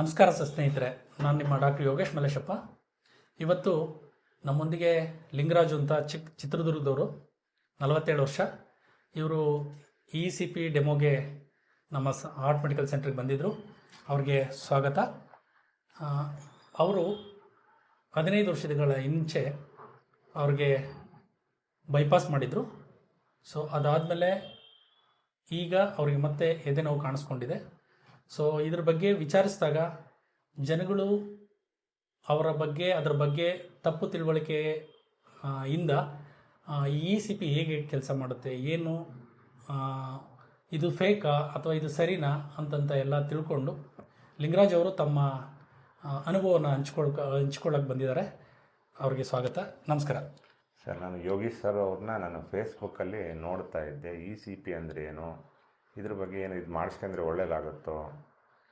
ನಮಸ್ಕಾರ ಸ್ನೇಹಿತರೆ ನಾನು ನಿಮ್ಮ ಡಾಕ್ಟರ್ ಯೋಗೇಶ್ ಮಲೇಶಪ್ಪ ಇವತ್ತು ನಮ್ಮೊಂದಿಗೆ ಲಿಂಗರಾಜು ಅಂತ ಚಿಕ್ ಚಿತ್ರದುರ್ಗದವರು, ನಲವತ್ತೇಳು ವರ್ಷ. ಇವರು ಇ ಸಿ ಪಿ ಡೆಮೋಗೆ ನಮ್ಮ ಸ ಹಾರ್ಟ್ ಮೆಡಿಕಲ್ ಸೆಂಟ್ರಿಗೆ ಬಂದಿದ್ದರು ಅವ್ರಿಗೆ ಸ್ವಾಗತ. ಅವರು ಹದಿನೈದು ವರ್ಷಗಳ ಹಿಂಚೆ ಅವ್ರಿಗೆ ಬೈಪಾಸ್ ಮಾಡಿದರು. ಸೊ ಅದಾದಮೇಲೆ ಈಗ ಅವರಿಗೆ ಮತ್ತೆ ಎದೆ ನೋವು ಕಾಣಿಸ್ಕೊಂಡಿದೆ. ಸೊ ಇದ್ರ ಬಗ್ಗೆ ವಿಚಾರಿಸಿದಾಗ ಜನಗಳು ಅವರ ಬಗ್ಗೆ, ಅದರ ಬಗ್ಗೆ ತಪ್ಪು ತಿಳುವಳಿಕೆ ಇಂದ ಇ ಸಿ ಪಿ ಹೇಗೆ ಕೆಲಸ ಮಾಡುತ್ತೆ, ಏನು ಇದು ಫೇಕಾ ಅಥವಾ ಇದು ಸರಿನಾ ಅಂತಂತ ಎಲ್ಲ ತಿಳ್ಕೊಂಡು ಲಿಂಗರಾಜ್ ಅವರು ತಮ್ಮ ಅನುಭವವನ್ನು ಅನುಭವನ ಹಂಚ್ಕೊಳ್ ಹಂಚ್ಕೊಳ್ಳೋಕೆ ಬಂದಿದ್ದಾರೆ. ಅವ್ರಿಗೆ ಸ್ವಾಗತ. ನಮಸ್ಕಾರ. ಸರ್, ನಾನು ಯೋಗೀಶ್ ಸರ್ ಅವ್ರನ್ನ ನಾನು ಫೇಸ್ಬುಕ್ಕಲ್ಲಿ ನೋಡ್ತಾ ಇದ್ದೆ. ಇ ಸಿ ಪಿ ಅಂದರೆ ಏನು? ಇದ್ರ ಬಗ್ಗೆ ಏನು ಇದು ಮಾಡಿಸ್ಕೊಂಡ್ರೆ ಒಳ್ಳೇದಾಗುತ್ತೋ?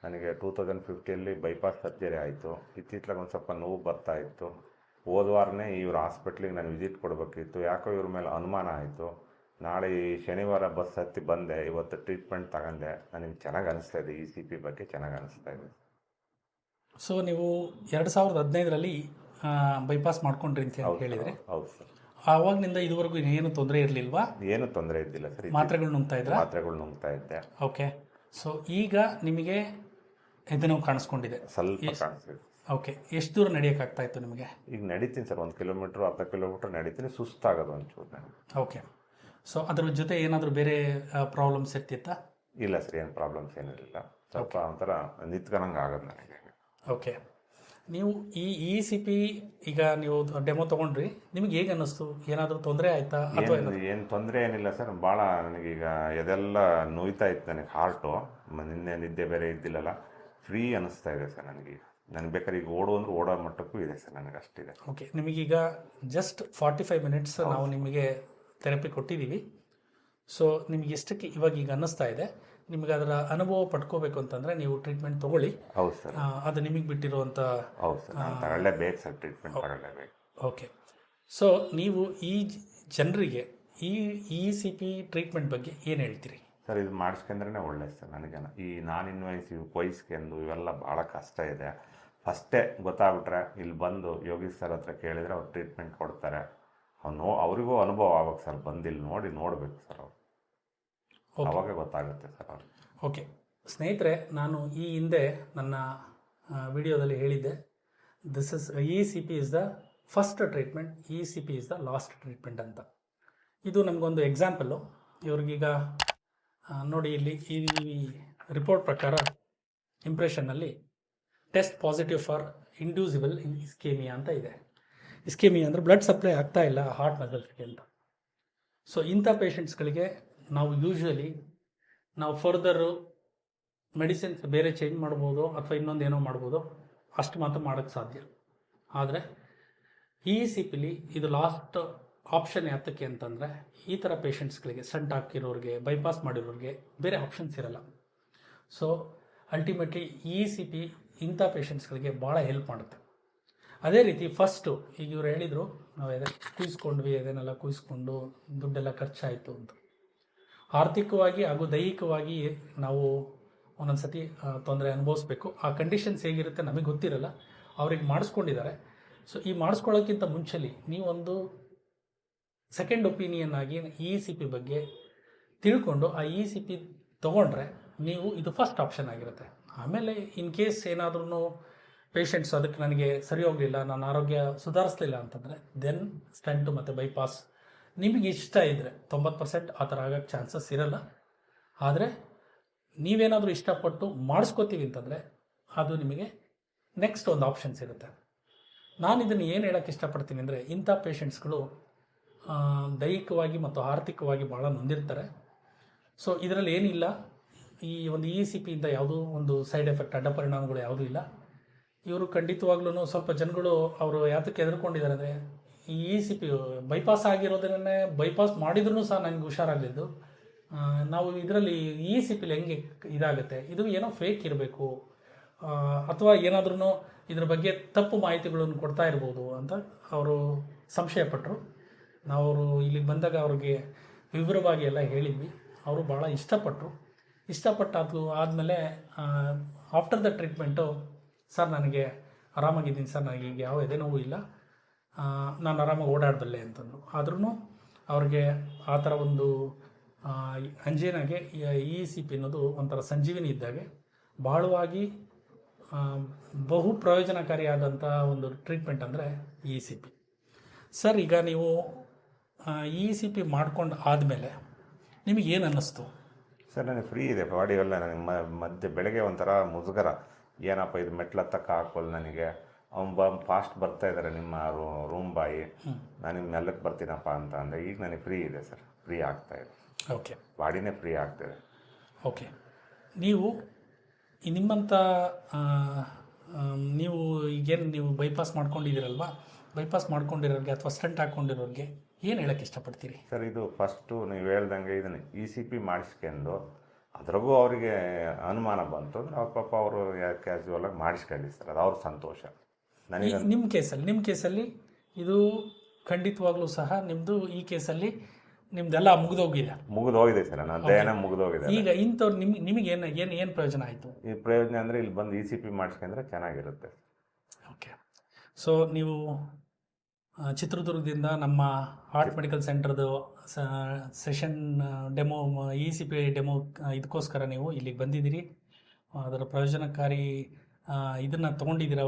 ನನಗೆ ಟೂ ತೌಸಂಡ್ ಫಿಫ್ಟಿಯಲ್ಲಿ ಬೈಪಾಸ್ ಸರ್ಜರಿ ಆಯಿತು. ಇತ್ತಿತ್ಲಾಗ ಒಂದು ಸ್ವಲ್ಪ ನೋವು ಬರ್ತಾ ಇತ್ತು. ಹೋದ ವಾರನೇ ಇವ್ರ ಹಾಸ್ಪಿಟ್ಲಿಗೆ ನಾನು ವಿಸಿಟ್ ಕೊಡಬೇಕಿತ್ತು. ಯಾಕೋ ಇವ್ರ ಮೇಲೆ ಅನುಮಾನ ಆಯಿತು. ನಾಳೆ ಈ ಶನಿವಾರ ಬಸ್ ಹತ್ತಿ ಬಂದೆ. ಇವತ್ತು ಟ್ರೀಟ್ಮೆಂಟ್ ತಗೊಂಡೆ. ನನಗೆ ಚೆನ್ನಾಗಿ ಅನಿಸ್ತಾ ಇದೆ. ಈ ಸಿ ಪಿ ಬಗ್ಗೆ ಚೆನ್ನಾಗಿ ಅನಿಸ್ತಾ ಇದೆ. ಸೊ ನೀವು ಎರಡು ಸಾವಿರದ ಹದಿನೈದರಲ್ಲಿ ಬೈಪಾಸ್ ಮಾಡ್ಕೊಂಡ್ರಿ ಅಂತ ಹೇಳಿದ್ರಿ ಹೇಳಿದರೆ? ಹೌದು ಸರ್. ಆವಾಗ್ನಿಂದ ಇದುವರೆಗೂ ಏನು ತೊಂದರೆ ಇರಲಿಲ್ವಾ? ಏನು ತೊಂದರೆ ಇದ್ದಿಲ್ಲ ಸರ್. ಮಾತ್ರೆಗಳು ನುಂಗ್ತಾ ಇದ್ರ? ಮಾತ್ರೆಗಳು ನುಂಗ್ತಾ ಇದ್ದೆ. ಓಕೆ. ಸೊ ಈಗ ನಿಮಗೆ ಇದನ್ನು ಕಾಣಿಸ್ಕೊಂಡಿದೆ. ಸ್ವಲ್ಪ ಕಾಣಿಸ್ತಿದೆ. ಓಕೆ. ಎಷ್ಟು ದೂರ ನಡೆಯೋಕ್ಕಾಗ್ತಾ ಇತ್ತು ನಿಮಗೆ? ಈಗ ನಡೀತೀನಿ ಸರ್. ಒಂದು ಕಿಲೋಮೀಟ್ರ್ ಅರ್ಧ ಕಿಲೋಮೀಟ್ರ್ ನಡೀತೀನಿ. ಸುಸ್ತಾಗೋದು ಒಂಚೂರು. ನನಗೆ ಓಕೆ. ಸೊ ಅದ್ರ ಜೊತೆ ಏನಾದರೂ ಬೇರೆ ಪ್ರಾಬ್ಲಮ್ಸ್ ಇರ್ತಿತ್ತಾ? ಇಲ್ಲ ಸರ್. ಏನು ಪ್ರಾಬ್ಲಮ್ಸ್ ಏನಿರಲಿಲ್ಲ. ಸ್ವಲ್ಪ ಒಂಥರ ನಿತ್ಕೊಳಂಗೆ ಆಗೋದು ನನಗೆ. ಓಕೆ. ನೀವು ಈ ಇ ಸಿ ಪಿ ಈಗ ನೀವು ಡೆಮೋ ತೊಗೊಂಡ್ರಿ ನಿಮ್ಗೆ ಹೇಗೆ ಅನ್ನಿಸ್ತು? ಏನಾದರೂ ತೊಂದರೆ ಆಯ್ತಾ? ಅಥವಾ ಏನು ತೊಂದರೆ ಏನಿಲ್ಲ ಸರ್. ಭಾಳ ನನಗೀಗ ಎದೆಲ್ಲ ನೋಯ್ತಾ ಇತ್ತು ನನಗೆ ಹಾರ್ಟು ನಿನ್ನೆ ನಿದ್ದೆ ಬೇರೆ ಇದ್ದಿಲ್ಲಲ್ಲ. ಫ್ರೀ ಅನ್ನಿಸ್ತಾ ಇದೆ ಸರ್ ನನಗೆ ನನಗೆ ಬೇಕಾದ್ರೆ ಈಗ ಓಡು ಅಂದ್ರೆ ಓಡೋ ಮಟ್ಟಕ್ಕೂ ಇದೆ ಸರ್ ನನಗೆ ಅಷ್ಟಿದೆ. ಓಕೆ ನಿಮಗೀಗ ಜಸ್ಟ್ ಫಾರ್ಟಿ ಫೈವ್ ಮಿನಿಟ್ಸ್ ನಾವು ನಿಮಗೆ ಥೆರಪಿ ಕೊಟ್ಟಿದ್ದೀವಿ. ಸೊ ನಿಮಗೆ ಎಷ್ಟಕ್ಕೆ ಇವಾಗ ಈಗ ಅನ್ನಿಸ್ತಾ ಇದೆ? ನಿಮಗೆ ಅದರ ಅನುಭವ ಪಡ್ಕೋಬೇಕು ಅಂತಂದರೆ ನೀವು ಟ್ರೀಟ್ಮೆಂಟ್ ತಗೊಳ್ಳಿ. ಹೌದು ಸರ್. ಅದು ನಿಮಗೆ ಬಿಟ್ಟಿರುವಂಥ ಹೌದು ಸರ್. ನಾನು ತಗೊಳ್ಳೇಬೇಕು ಸರ್ ಟ್ರೀಟ್ಮೆಂಟ್ ತಗೊಳ್ಳೇಬೇಕು. ಓಕೆ. ಸೊ ನೀವು ಈ ಜನರಿಗೆ ಈ ಇ ಸಿ ಪಿ ಟ್ರೀಟ್ಮೆಂಟ್ ಬಗ್ಗೆ ಏನು ಹೇಳ್ತೀರಿ? ಸರ್ ಇದು ಮಾಡಿಸ್ಕೊಂಡ್ರೆ ಒಳ್ಳೇದು ಸರ್ ನನಗೆ. ಈ ನಾನ್ ಇನ್ವೈಸಿವ್ ಕೊಯ್ಸ್ಕೆಂದು ಇವೆಲ್ಲ ಭಾಳ ಕಷ್ಟ ಇದೆ. ಫಸ್ಟೇ ಗೊತ್ತಾಗ್ಬಿಟ್ರೆ ಇಲ್ಲಿ ಬಂದು ಯೋಗೀಶ್ ಸರ್ ಹತ್ರ ಕೇಳಿದರೆ ಅವ್ರು ಟ್ರೀಟ್ಮೆಂಟ್ ಕೊಡ್ತಾರೆ. ಅವ್ನು ಅವರಿಗೂ ಅನುಭವ ಆಗ್ಬೇಕು ಸರ್ ಬಂದಿಲ್ಲಿ ನೋಡಿ ನೋಡಬೇಕು ಸರ್ ಅವ್ರು. ಅವಾಗ ಗೊತ್ತಾಗುತ್ತೆ ಸರ್ ಅವ್ರಿಗೆ. ಓಕೆ ಸ್ನೇಹಿತರೆ ನಾನು ಈ ಹಿಂದೆ ನನ್ನ ವಿಡಿಯೋದಲ್ಲಿ ಹೇಳಿದ್ದೆ this is E C P is the first treatment E C P is the last treatment ಅಂತ. ಇದು ನಮಗೊಂದು ಎಕ್ಸಾಂಪಲ್ಲು ಇವ್ರಿಗೀಗ ನೋಡಿ ಇಲ್ಲಿ ಈ ರಿಪೋರ್ಟ್ ಪ್ರಕಾರ ಇಂಪ್ರೆಷನ್ನಲ್ಲಿ test positive for inducible in ischemia ಅಂತ ಇದೆ. ಇಸ್ಕೇಮಿಯಾ ಅಂದರೆ ಬ್ಲಡ್ ಸಪ್ಲೈ ಆಗ್ತಾ ಇಲ್ಲ ಹಾರ್ಟ್ ಮಸಲ್ಸ್ಗೆ ಅಂತ. ಸೊ ಇಂಥ ಪೇಷಂಟ್ಸ್ಗಳಿಗೆ ನಾವು ಯೂಶ್ವಲಿ ನಾವು ಫರ್ದರು ಮೆಡಿಸಿನ್ಸ್ ಬೇರೆ ಚೇಂಜ್ ಮಾಡ್ಬೋದು ಅಥವಾ ಇನ್ನೊಂದು ಏನೋ ಮಾಡ್ಬೋದು, ಅಷ್ಟು ಮಾತ್ರ ಮಾಡೋಕ್ಕೆ ಸಾಧ್ಯ. ಆದರೆ ಇ ಸಿ ಪಿಲಿ ಇದು ಲಾಸ್ಟ್ ಆಪ್ಷನ್ ಯಾತಕ್ಕೆ ಅಂತಂದರೆ ಈ ಥರ ಪೇಷಂಟ್ಸ್ಗಳಿಗೆ ಸೆಂಟ್ ಹಾಕಿರೋರಿಗೆ ಬೈಪಾಸ್ ಮಾಡಿರೋರಿಗೆ ಬೇರೆ ಆಪ್ಷನ್ಸ್ ಇರಲ್ಲ. So ultimately E C P ಇಂಥ ಪೇಷಂಟ್ಸ್ಗಳಿಗೆ ಭಾಳ ಹೆಲ್ಪ್ ಮಾಡುತ್ತೆ. ಅದೇ ರೀತಿ ಫಸ್ಟು ಈಗ ಇವ್ರು ಹೇಳಿದರು, ನಾವು ಎದೆ ಕುಯ್ಸ್ಕೊಂಡ್ವಿ ಅದನ್ನೆಲ್ಲ ಕುಯ್ಸ್ಕೊಂಡು ದುಡ್ಡೆಲ್ಲ ಖರ್ಚಾಯಿತು ಅಂತ. ಆರ್ಥಿಕವಾಗಿ ಹಾಗೂ ದೈಹಿಕವಾಗಿ ನಾವು ಒಂದೊಂದು ಸತಿ ತೊಂದರೆ ಅನುಭವಿಸ್ಬೇಕು. ಆ ಕಂಡೀಷನ್ಸ್ ಹೇಗಿರುತ್ತೆ ನಮಗೆ ಗೊತ್ತಿರಲ್ಲ. ಅವ್ರಿಗೆ ಮಾಡಿಸ್ಕೊಂಡಿದ್ದಾರೆ. ಸೊ ಈ ಮಾಡಿಸ್ಕೊಳ್ಳೋಕ್ಕಿಂತ ಮುಂಚೆಲಿ ನೀವೊಂದು ಸೆಕೆಂಡ್ ಒಪಿನಿಯನ್ ಆಗಿ ಇ ಸಿ ಪಿ ಬಗ್ಗೆ ತಿಳ್ಕೊಂಡು ಆ ಇ ಸಿ ಪಿ ತೊಗೊಂಡ್ರೆ ನೀವು ಇದು ಫಸ್ಟ್ ಆಪ್ಷನ್ ಆಗಿರುತ್ತೆ. ಆಮೇಲೆ ಇನ್ ಕೇಸ್ ಏನಾದ್ರೂ ಪೇಷಂಟ್ಸ್ ಅದಕ್ಕೆ ನನಗೆ ಸರಿ ಹೋಗಲಿಲ್ಲ, ನನ್ನ ಆರೋಗ್ಯ ಸುಧಾರಿಸಲಿಲ್ಲ ಅಂತಂದರೆ ದೆನ್ ಸ್ಟಂಟು ಮತ್ತು ಬೈಪಾಸ್ ನಿಮಗೆ ಇಷ್ಟ ಇದ್ದರೆ ತೊಂಬತ್ತು ಪರ್ಸೆಂಟ್ ಆ ಥರ ಆಗೋಕ್ಕೆ ಚಾನ್ಸಸ್ ಇರಲ್ಲ. ಆದರೆ ನೀವೇನಾದರೂ ಇಷ್ಟಪಟ್ಟು ಮಾಡಿಸ್ಕೋತೀವಿ ಅಂತಂದರೆ ಅದು ನಿಮಗೆ ನೆಕ್ಸ್ಟ್ ಒಂದು ಆಪ್ಷನ್ ಸಿಗುತ್ತೆ ನಾನು ಇದನ್ನು ಏನು ಹೇಳೋಕ್ಕೆ ಇಷ್ಟಪಡ್ತೀನಿ ಅಂದರೆ ಇಂಥ ಪೇಷಂಟ್ಸ್ಗಳು ದೈಹಿಕವಾಗಿ ಮತ್ತು ಆರ್ಥಿಕವಾಗಿ ಭಾಳ ನೊಂದಿರ್ತಾರೆ. ಸೊ ಇದರಲ್ಲಿ ಏನಿಲ್ಲ. ಈ ಒಂದು ಇ ಸಿ ಪಿಯಿಂದ ಯಾವುದೂ ಒಂದು ಸೈಡ್ ಎಫೆಕ್ಟ್ ಅಡ್ಡ ಪರಿಣಾಮಗಳು ಯಾವುದೂ ಇಲ್ಲ. ಇವರು ಖಂಡಿತವಾಗ್ಲೂ ಸ್ವಲ್ಪ ಜನಗಳು ಅವರು ಯಾತಕ್ಕೆ ಹೆದರ್ಕೊಂಡಿದ್ದಾರೆ ಅಂದರೆ ಈ ಸಿ ಪಿ ಬೈಪಾಸ್ ಆಗಿರೋದನ್ನೇ ಬೈಪಾಸ್ ಮಾಡಿದ್ರೂ ಸಹ ನನಗೆ ಹುಷಾರಾಗಲಿದ್ದು. ನಾವು ಇದರಲ್ಲಿ ಇ ಸಿ ಪಿಲಿ ಹೆಂಗೆ ಇದಾಗುತ್ತೆ? ಇದು ಏನೋ ಫೇಕ್ ಇರಬೇಕು. ಅಥವಾ ಏನಾದ್ರೂ ಇದ್ರ ಬಗ್ಗೆ ತಪ್ಪು ಮಾಹಿತಿಗಳನ್ನು ಕೊಡ್ತಾ ಇರ್ಬೋದು ಅಂತ ಅವರು ಸಂಶಯಪಟ್ಟರು ನಾವು ಅವರು ಇಲ್ಲಿಗೆ ಬಂದಾಗ ಅವ್ರಿಗೆ ವಿವರವಾಗಿ ಎಲ್ಲ ಹೇಳಿದ್ವಿ. ಅವರು ಭಾಳ ಇಷ್ಟಪಟ್ಟರು ಇಷ್ಟಪಟ್ಟು ಅದು ಆದಮೇಲೆ ಆಫ್ಟರ್ ದ ಟ್ರೀಟ್ಮೆಂಟು ಸರ್ ನನಗೆ ಆರಾಮಾಗಿದ್ದೀನಿ ಸರ್, ನನಗೆ ಈಗ ಯಾವ ಎದೆ ನೋವು ಇಲ್ಲ. ನಾನು ಆರಾಮಾಗಿ ಓಡಾಡಬಲ್ಲೆ ಅಂತಂದು ಆದ್ರೂ ಅವ್ರಿಗೆ ಆ ಥರ ಒಂದು ಅಂಜೇನಾಗೆ ಇ ಸಿ ಪಿ ಅನ್ನೋದು ಒಂಥರ ಸಂಜೀವಿನಿ ಇದ್ದಾಗೆ. ಬಹಳವಾಗಿ ಬಹು ಪ್ರಯೋಜನಕಾರಿಯಾದಂಥ ಒಂದು ಟ್ರೀಟ್ಮೆಂಟ್ ಅಂದರೆ ಇ ಸಿ ಪಿ ಸರ್, ಈಗ ನೀವು ಇ ಸಿ ಪಿ ಮಾಡ್ಕೊಂಡು ಆದಮೇಲೆ ನಿಮಗೆ ಏನು ಅನ್ನಿಸ್ತು? ಸರ್, ನನಗೆ ಫ್ರೀ ಇದೆ. ಬಾಡಿ ಎಲ್ಲ ನನಗೆ ಮಧ್ಯೆ ಬೆಳಗ್ಗೆ ಒಂಥರ ಮುಜುಗರ. ಏನಪ್ಪ ಇದು ಮೆಟ್ಲತ್ತಕ್ಕೆ ಹಾಕೋಲ್ಲ ನನಗೆ? ಅವ್ನು ಬ ಫಾಸ್ಟ್ ಬರ್ತಾ ಇದ್ದಾರೆ ನಿಮ್ಮ ರೂ ರೂಮ್ ಬಾಯಿ. ನಾನು ನಿಮ್ಮ ನೆಲಕ್ಕೆ ಬರ್ತೀನಪ್ಪ ಅಂತ ಅಂದರೆ ಈಗ ನನಗೆ ಫ್ರೀ ಇದೆ ಸರ್. ಫ್ರೀ ಆಗ್ತಾ ಇದೆ. ಓಕೆ. ಬಾಡಿನೇ ಫ್ರೀ ಆಗ್ತಿದೆ. ಓಕೆ. ನೀವು ಈ ನಿಮ್ಮಂಥ ನೀವು ಈಗೇನು ನೀವು ಬೈಪಾಸ್ ಮಾಡ್ಕೊಂಡಿದ್ದೀರಲ್ವ? ಬೈಪಾಸ್ ಮಾಡ್ಕೊಂಡಿರೋರಿಗೆ ಅಥವಾ ಸ್ಟಂಟ್ ಹಾಕ್ಕೊಂಡಿರೋರಿಗೆ ಏನು ಹೇಳಕ್ಕೆ ಇಷ್ಟಪಡ್ತೀರಿ? ಸರ್ ಇದು ಫಸ್ಟು ನೀವು ಹೇಳ್ದಂಗೆ ಇದನ್ನು. ಇ ಸಿ ಪಿ ಮಾಡಿಸ್ಕೊಂಡು ಅದ್ರಾಗೂ ಅವರಿಗೆ ಅನುಮಾನ ಬಂತು ಅಂದರೆ ಅವ್ರ ಪಾಪ ಅವರು ಕ್ಯಾಶುವಲ್ ಆಗಿ ಮಾಡಿಸ್ಕೊಳ್ಳಿ ಸರ್. ಅದು ಅವ್ರ ಸಂತೋಷ. ನನಗೆ ನಿಮ್ಮ ಕೇಸಲ್ಲಿ ನಿಮ್ಮ ಕೇಸಲ್ಲಿ ಇದು ಖಂಡಿತವಾಗ್ಲೂ ಸಹ ನಿಮ್ಮದು ಈ ಕೇಸಲ್ಲಿ ನಿಮ್ದೆಲ್ಲ ಮುಗಿದೋಗಿದೆ. ಮುಗಿದೋಗಿದೆ ಸರ್ ನನ್ನ ಮುಗಿದೋಗಿದೆ ಈಗ ಇಂಥವ್ರು ನಿಮ್ಗೆ ನಿಮಗೆ ಏನು ಏನು ಏನು ಪ್ರಯೋಜನ ಆಯಿತು? ಈ ಪ್ರಯೋಜನ ಅಂದರೆ ಇಲ್ಲಿ ಬಂದು ಇ ಸಿ ಪಿ ಮಾಡಿಸ್ಕೊಂಡ್ರೆ ಚೆನ್ನಾಗಿರುತ್ತೆ ಓಕೆ ಸೊ ನೀವು ಆ, ಚಿತ್ರದುರ್ಗದಿಂದ ನಮ್ಮ heart medical ಸೆಂಟರ್ದು session demo E C P demo ಇದಕ್ಕೋಸ್ಕರ ನೀವು ಇಲ್ಲಿಗೆ ಬಂದಿದ್ದೀರಿ. ಅದರ ಪ್ರಯೋಜನಕಾರಿ ಇದನ್ನು ತೊಗೊಂಡಿದ್ದೀರಾ?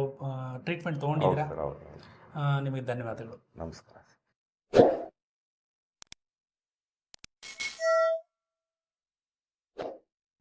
ಟ್ರೀಟ್ಮೆಂಟ್ ತೊಗೊಂಡಿದ್ದೀರಾ? ನಿಮಗೆ ಧನ್ಯವಾದಗಳು. ನಮಸ್ಕಾರ.